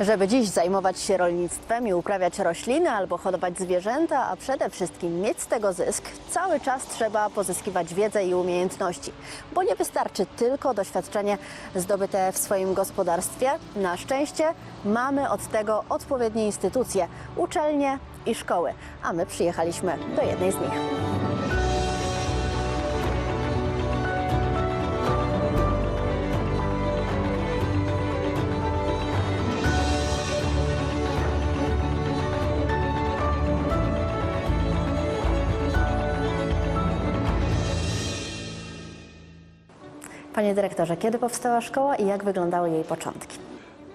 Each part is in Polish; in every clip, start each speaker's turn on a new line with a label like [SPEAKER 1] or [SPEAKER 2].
[SPEAKER 1] Żeby dziś zajmować się rolnictwem i uprawiać rośliny albo hodować zwierzęta, a przede wszystkim mieć z tego zysk, cały czas trzeba pozyskiwać wiedzę i umiejętności, bo nie wystarczy tylko doświadczenie zdobyte w swoim gospodarstwie. Na szczęście mamy od tego odpowiednie instytucje, uczelnie i szkoły, a my przyjechaliśmy do jednej z nich. Panie dyrektorze, kiedy powstała szkoła i jak wyglądały jej początki?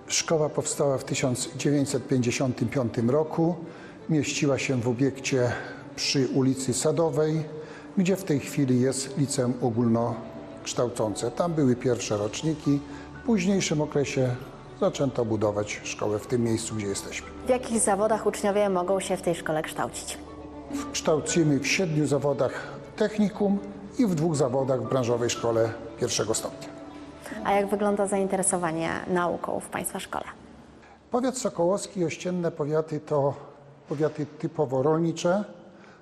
[SPEAKER 2] Szkoła powstała w 1955 roku. Mieściła się w obiekcie przy ulicy Sadowej, gdzie w tej chwili jest liceum ogólnokształcące. Tam były pierwsze roczniki. W późniejszym okresie zaczęto budować szkołę w tym miejscu, gdzie jesteśmy.
[SPEAKER 1] W jakich zawodach uczniowie mogą się w tej szkole kształcić?
[SPEAKER 2] Kształcimy w siedmiu zawodach technikum i w dwóch zawodach w branżowej szkole pierwszego stopnia.
[SPEAKER 1] A jak wygląda zainteresowanie nauką w Państwa szkole?
[SPEAKER 2] Powiat sokołowski i ościenne powiaty to powiaty typowo rolnicze.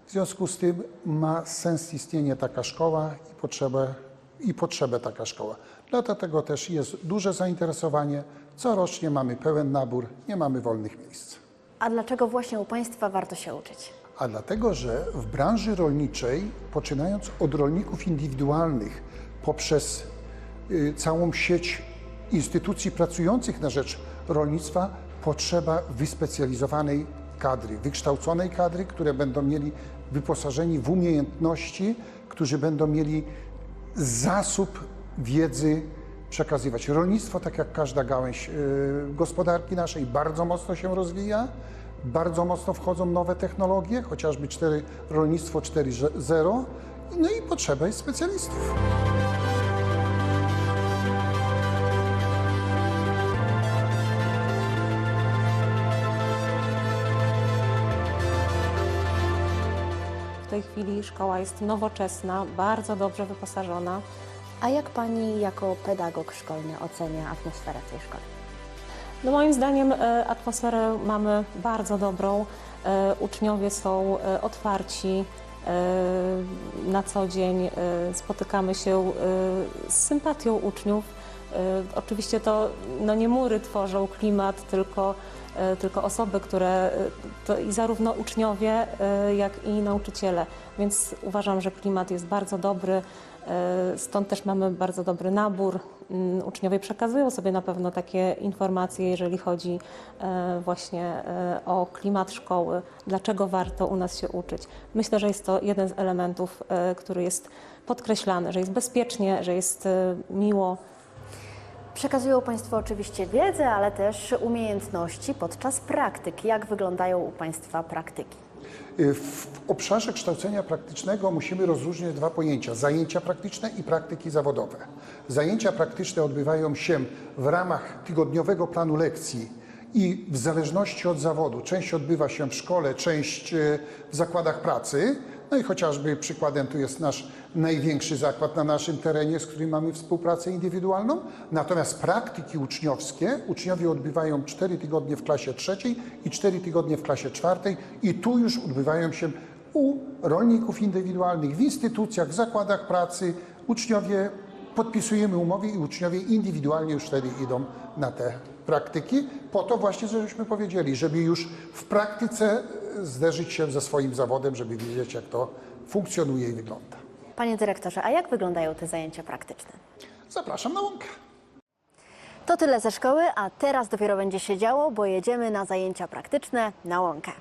[SPEAKER 2] W związku z tym ma sens istnienie taka szkoła i potrzebę, i potrzebę taka szkoła. Dlatego też jest duże zainteresowanie. Corocznie mamy pełen nabór, nie mamy wolnych miejsc.
[SPEAKER 1] A dlaczego właśnie u Państwa warto się uczyć?
[SPEAKER 2] A dlatego, że w branży rolniczej, poczynając od rolników indywidualnych, poprzez y, całą sieć instytucji pracujących na rzecz rolnictwa, potrzeba wyspecjalizowanej kadry, wykształconej kadry, które będą mieli wyposażeni w umiejętności, którzy będą mieli zasób wiedzy przekazywać. Rolnictwo, tak jak każda gałęź y, gospodarki naszej, bardzo mocno się rozwija. Bardzo mocno wchodzą nowe technologie, chociażby 4, rolnictwo 4.0, no i potrzeba jest specjalistów.
[SPEAKER 3] Tej chwili szkoła jest nowoczesna, bardzo dobrze wyposażona.
[SPEAKER 1] A jak Pani jako pedagog szkolny ocenia atmosferę tej szkole?
[SPEAKER 3] No moim zdaniem e, atmosferę mamy bardzo dobrą. E, Uczniowie są e, otwarci na co dzień. Spotykamy się z sympatią uczniów. Oczywiście to no nie mury tworzą klimat, tylko, tylko osoby, które e, to i zarówno uczniowie, e, jak i nauczyciele. Więc uważam, że klimat jest bardzo dobry. E, Stąd też mamy bardzo dobry nabór. Mm, Uczniowie przekazują sobie na pewno takie informacje, jeżeli chodzi e, właśnie e, o klimat szkoły, dlaczego warto u nas się uczyć. Myślę, że jest to jeden z elementów, e, który jest podkreślany, że jest bezpiecznie, że jest e, miło.
[SPEAKER 1] Przekazują Państwo oczywiście wiedzę, ale też umiejętności podczas praktyk. Jak wyglądają u Państwa praktyki?
[SPEAKER 2] Y, W obszarze kształcenia praktycznego musimy rozróżnić dwa pojęcia: zajęcia praktyczne i praktyki zawodowe. Zajęcia praktyczne odbywają się w ramach tygodniowego planu lekcji i w zależności od zawodu. Część odbywa się w szkole, część y, w zakładach pracy. No i chociażby przykładem tu jest nasz największy zakład na naszym terenie, z którym mamy współpracę indywidualną. Natomiast praktyki uczniowskie uczniowie odbywają 4 tygodnie w klasie trzeciej i 4 tygodnie w klasie czwartej i tu już odbywają się u rolników indywidualnych, w instytucjach, w zakładach pracy. Uczniowie podpisujemy umowy i uczniowie indywidualnie już wtedy idą na te praktyki, po to właśnie, żebyśmy powiedzieli, żeby już w praktyce zderzyć się ze swoim zawodem, żeby wiedzieć, jak to funkcjonuje i wygląda.
[SPEAKER 1] Panie dyrektorze, a jak wyglądają te zajęcia praktyczne?
[SPEAKER 2] Zapraszam na łąkę.
[SPEAKER 1] To tyle ze szkoły, a teraz dopiero będzie się działo, bo jedziemy na zajęcia praktyczne na łąkę.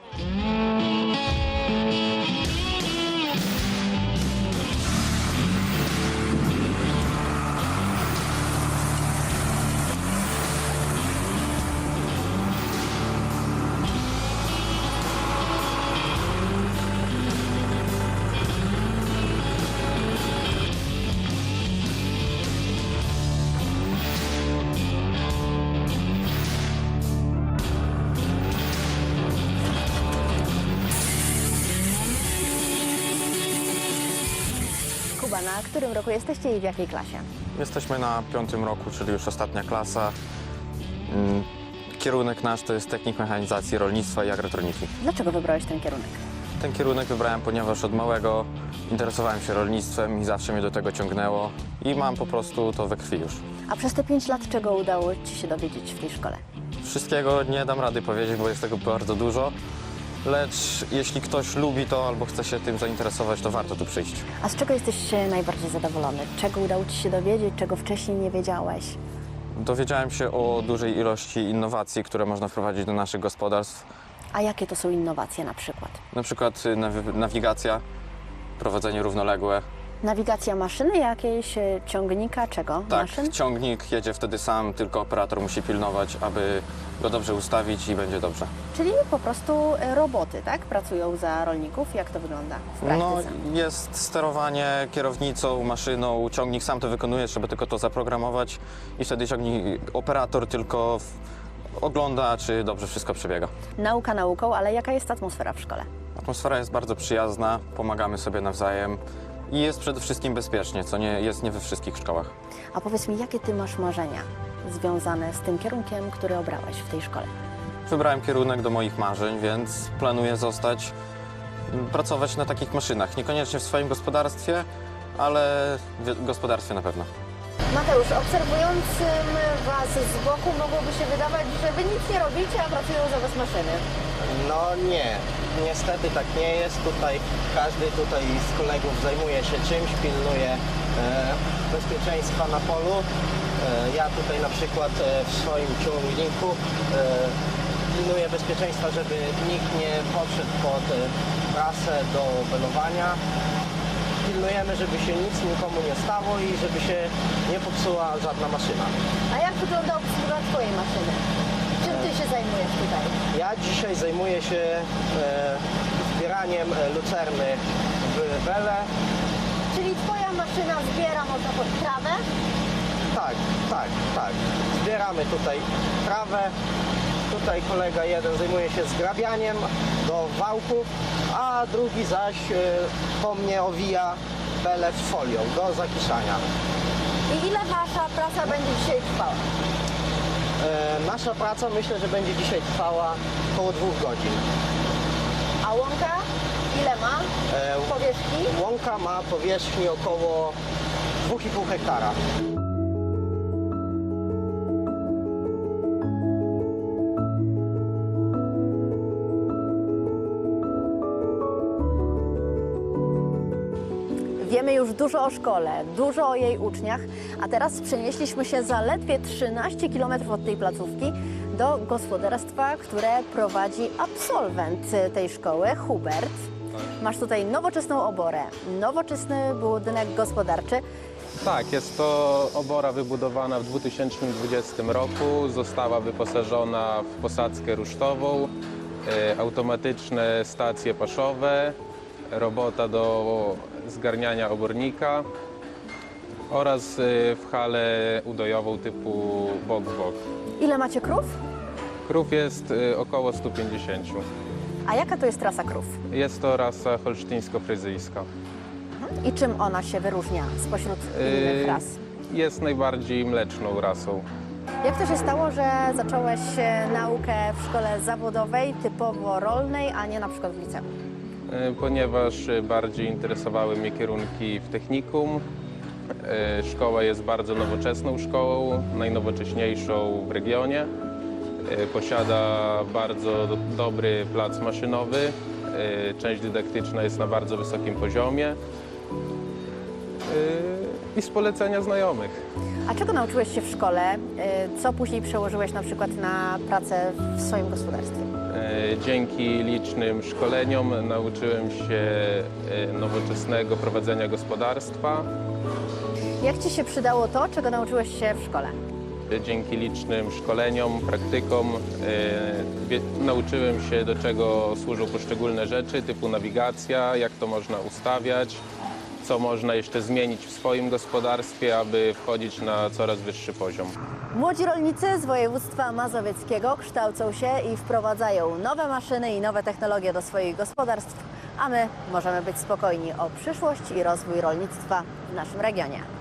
[SPEAKER 1] Kuba, na którym roku jesteście i w jakiej klasie?
[SPEAKER 4] Jesteśmy na piątym roku, czyli już ostatnia klasa. Mm, Kierunek nasz to jest technik mechanizacji rolnictwa i agrotroniki.
[SPEAKER 1] Dlaczego wybrałeś ten kierunek?
[SPEAKER 4] Ten kierunek wybrałem, ponieważ od małego interesowałem się rolnictwem i zawsze mnie do tego ciągnęło i mam po prostu to we krwi już.
[SPEAKER 1] A przez te 5 lat czego udało Ci się dowiedzieć w tej szkole?
[SPEAKER 4] Wszystkiego nie dam rady powiedzieć, bo jest tego bardzo dużo, lecz jeśli ktoś lubi to albo chce się tym zainteresować, to warto tu przyjść.
[SPEAKER 1] A z czego jesteś e, najbardziej zadowolony? Czego udało Ci się dowiedzieć, czego wcześniej nie wiedziałeś?
[SPEAKER 4] Dowiedziałem się o dużej ilości innowacji, które można wprowadzić do naszych gospodarstw.
[SPEAKER 1] A jakie to są innowacje na przykład?
[SPEAKER 4] Na przykład y, nawi- nawigacja, prowadzenie równoległe.
[SPEAKER 1] Nawigacja maszyny jakiejś, e, ciągnika, czego?
[SPEAKER 4] Tak,
[SPEAKER 1] Maszyn?
[SPEAKER 4] ciągnik jedzie wtedy sam, tylko operator musi pilnować, aby go dobrze ustawić i będzie dobrze.
[SPEAKER 1] Czyli po prostu e, roboty, tak? Pracują za rolników. Jak to wygląda w
[SPEAKER 4] No, jest sterowanie kierownicą, maszyną, ciągnik sam to wykonuje, trzeba tylko to zaprogramować i wtedy ciągnik, operator tylko ogląda, czy dobrze wszystko przebiega.
[SPEAKER 1] Nauka nauką, ale jaka jest atmosfera w szkole?
[SPEAKER 4] Atmosfera jest bardzo przyjazna, pomagamy sobie nawzajem i jest przede wszystkim bezpiecznie, co nie jest nie we wszystkich szkołach.
[SPEAKER 1] A powiedz mi, jakie Ty masz marzenia związane z tym kierunkiem, który obrałeś w tej szkole?
[SPEAKER 4] Wybrałem kierunek do moich marzeń, więc planuję zostać, m, pracować na takich maszynach. Niekoniecznie w swoim gospodarstwie, ale w gospodarstwie na pewno.
[SPEAKER 1] Mateusz, obserwującym Was z boku mogłoby się wydawać, że Wy nic nie robicie, a pracują za Was maszyny.
[SPEAKER 5] No nie, niestety tak nie jest. Tutaj każdy tutaj z kolegów zajmuje się czymś, pilnuje e, bezpieczeństwa na polu. E, ja tutaj na przykład e, w swoim ciągniku e, pilnuję bezpieczeństwa, żeby nikt nie podszedł pod e, trasę do belowania. Pilnujemy, żeby się nic nikomu nie stało i żeby się nie popsuła żadna maszyna.
[SPEAKER 1] A jak wygląda obsługa Twojej maszyny? Czym Ty się zajmujesz tutaj?
[SPEAKER 5] Ja dzisiaj zajmuję się e, zbieraniem e, lucerny w wele.
[SPEAKER 1] Czyli Twoja maszyna zbiera, można pod trawę,
[SPEAKER 5] Tak, tak, tak. Zbieramy tutaj trawę. Tutaj kolega jeden zajmuje się zgrabianiem do wałków, a drugi zaś e, po mnie owija belę folią do zakiszania.
[SPEAKER 1] i ile Wasza praca będzie dzisiaj trwała?
[SPEAKER 5] E, nasza praca myślę, że będzie dzisiaj trwała około dwóch godzin.
[SPEAKER 1] A łąka ile ma
[SPEAKER 5] E,
[SPEAKER 1] powierzchni?
[SPEAKER 5] łąka ma powierzchni około 2,5 hektara.
[SPEAKER 1] Wiemy już dużo o szkole, dużo o jej uczniach, a teraz przenieśliśmy się zaledwie 13 km od tej placówki do gospodarstwa, które prowadzi absolwent tej szkoły, Hubert. Masz tutaj nowoczesną oborę, nowoczesny budynek gospodarczy.
[SPEAKER 6] Tak, jest to obora wybudowana w 2020 roku. Została wyposażona w posadzkę rusztową, e, automatyczne stacje paszowe, robota do zgarniania obornika oraz e, w halę udojową typu bok w bok.
[SPEAKER 1] Ile macie krów?
[SPEAKER 6] Krów jest e, około 150.
[SPEAKER 1] A jaka to jest rasa krów?
[SPEAKER 6] Jest to rasa holsztyńsko-fryzyjska.
[SPEAKER 1] I czym ona się wyróżnia spośród innych
[SPEAKER 6] E,
[SPEAKER 1] ras?
[SPEAKER 6] Jest najbardziej mleczną rasą.
[SPEAKER 1] Jak to się stało, że zacząłeś e, naukę w szkole zawodowej, typowo rolnej, a nie na przykład w liceum?
[SPEAKER 6] E, ponieważ e, bardziej interesowały mnie kierunki w technikum. E, Szkoła jest bardzo nowoczesną szkołą, najnowocześniejszą w regionie. Posiada bardzo do, dobry plac maszynowy. Część dydaktyczna jest na bardzo wysokim poziomie. I z polecenia znajomych.
[SPEAKER 1] A czego nauczyłeś się w szkole? Co później przełożyłeś na przykład na pracę w swoim gospodarstwie?
[SPEAKER 6] E, Dzięki licznym szkoleniom nauczyłem się e, nowoczesnego prowadzenia gospodarstwa.
[SPEAKER 1] Jak Ci się przydało to, czego nauczyłeś się w szkole?
[SPEAKER 6] Dzięki licznym szkoleniom, praktykom e, nauczyłem się, do czego służą poszczególne rzeczy, typu nawigacja, jak to można ustawiać, co można jeszcze zmienić w swoim gospodarstwie, aby wchodzić na coraz wyższy poziom.
[SPEAKER 1] Młodzi rolnicy z województwa mazowieckiego kształcą się i wprowadzają nowe maszyny i nowe technologie do swoich gospodarstw, a my możemy być spokojni o przyszłość i rozwój rolnictwa w naszym regionie.